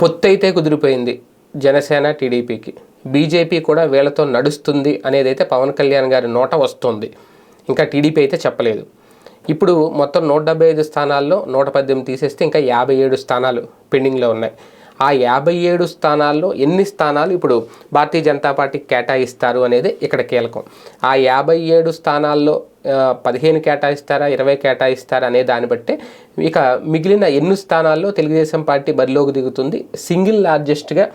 పొత్తైతే కుదిరిపోయింది జనసేన టీడీపీకి. బీజేపీ కూడా వీళ్ళతో నడుస్తుంది అనేది అయితే పవన్ కళ్యాణ్ గారి నోట వస్తుంది. ఇంకా టీడీపీ అయితే చెప్పలేదు. ఇప్పుడు మొత్తం నూట డెబ్బై ఐదు స్థానాల్లో నూట పద్దెనిమిది తీసేస్తే ఇంకా యాభై ఏడు స్థానాలు పెండింగ్లో ఉన్నాయి. ఆ యాభై ఏడు స్థానాల్లో ఎన్ని స్థానాలు ఇప్పుడు భారతీయ జనతా పార్టీ కేటాయిస్తారు అనేది ఇక్కడ కీలకం. ఆ యాభై ఏడు స్థానాల్లో పదిహేను కేటాయిస్తారా ఇరవై కేటాయిస్తారా అనే దాన్ని బట్టే ఇక మిగిలిన ఎన్ని స్థానాల్లో తెలుగుదేశం పార్టీ బరిలోకి దిగుతుంది? సింగిల్ లార్జెస్ట్గా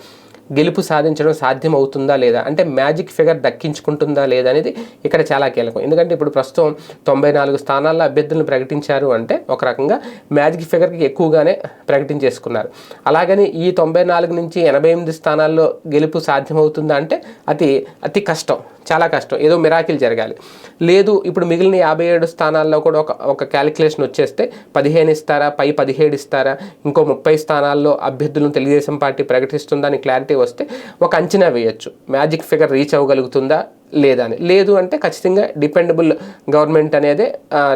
గెలుపు సాధించడం సాధ్యం అవుతుందా లేదా? అంటే మ్యాజిక్ ఫిగర్ దక్కించుకుంటుందా లేదా అనేది ఇక్కడ చాలా కీలకం. ఎందుకంటే ఇప్పుడు ప్రస్తుతం తొంభై నాలుగు స్థానాల్లో అభ్యర్థులను ప్రకటించారు అంటే ఒక రకంగా మ్యాజిక్ ఫిగర్కి ఎక్కువగానే ప్రకటించేసుకున్నారు. అలాగని ఈ తొంభై నాలుగు నుంచి ఎనభై ఎనిమిది స్థానాల్లో గెలుపు సాధ్యమవుతుందా అంటే అతి అతి కష్టం. చాలా కష్టం. ఏదో మిరాకిల్ జరగాలి. లేదు ఇప్పుడు మిగిలిన యాభై ఏడు స్థానాల్లో కూడా ఒక ఒక క్యాలిక్యులేషన్ వచ్చేస్తే పదిహేను ఇస్తారా పై పదిహేడు ఇస్తారా ఇంకో ముప్పై స్థానాల్లో అభ్యర్థులను తెలుగుదేశం పార్టీ ప్రకటిస్తుందా అని క్లారిటీ వస్తే ఒక అంచనా వేయొచ్చు. మ్యాజిక్ ఫిగర్ రీచ్ అవ్వగలుగుతుందా? లేదా అని లేదు అంటే ఖచ్చితంగా డిపెండబుల్ గవర్నమెంట్ అనేది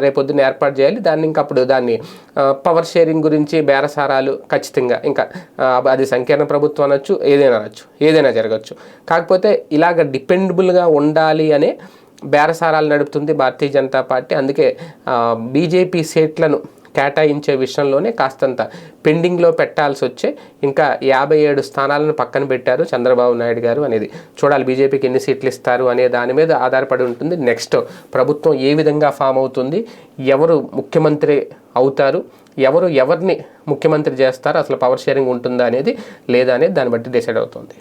రేపొద్దున ఏర్పాటు చేయాలి. దాన్ని ఇంకా అప్పుడు దాన్ని పవర్ షేరింగ్ గురించి బేరసారాలు ఖచ్చితంగా ఇంకా అది సంకీర్ణ ప్రభుత్వం అనొచ్చు ఏదైనా అనొచ్చు ఏదైనా జరగచ్చు. కాకపోతే ఇలాగ డిపెండబుల్గా ఉండాలి అనే బేరసారాలు నడుపుతుంది భారతీయ జనతా పార్టీ. అందుకే బీజేపీ సీట్లను కేటాయించే విషయంలోనే కాస్తంత పెండింగ్లో పెట్టాల్సి వచ్చే ఇంకా యాభై ఏడు స్థానాలను పక్కన పెట్టారు చంద్రబాబు నాయుడు గారు అనేది. చూడాలి బీజేపీకి ఎన్ని సీట్లు ఇస్తారు అనే దాని మీద ఆధారపడి ఉంటుంది. నెక్స్ట్ ప్రభుత్వం ఏ విధంగా ఫామ్ అవుతుంది ఎవరు ముఖ్యమంత్రి అవుతారు ఎవరు ఎవరిని ముఖ్యమంత్రి చేస్తారో అసలు పవర్ షేరింగ్ ఉంటుందా అనేది లేదా అనేది దాన్ని బట్టి డిసైడ్ అవుతుంది.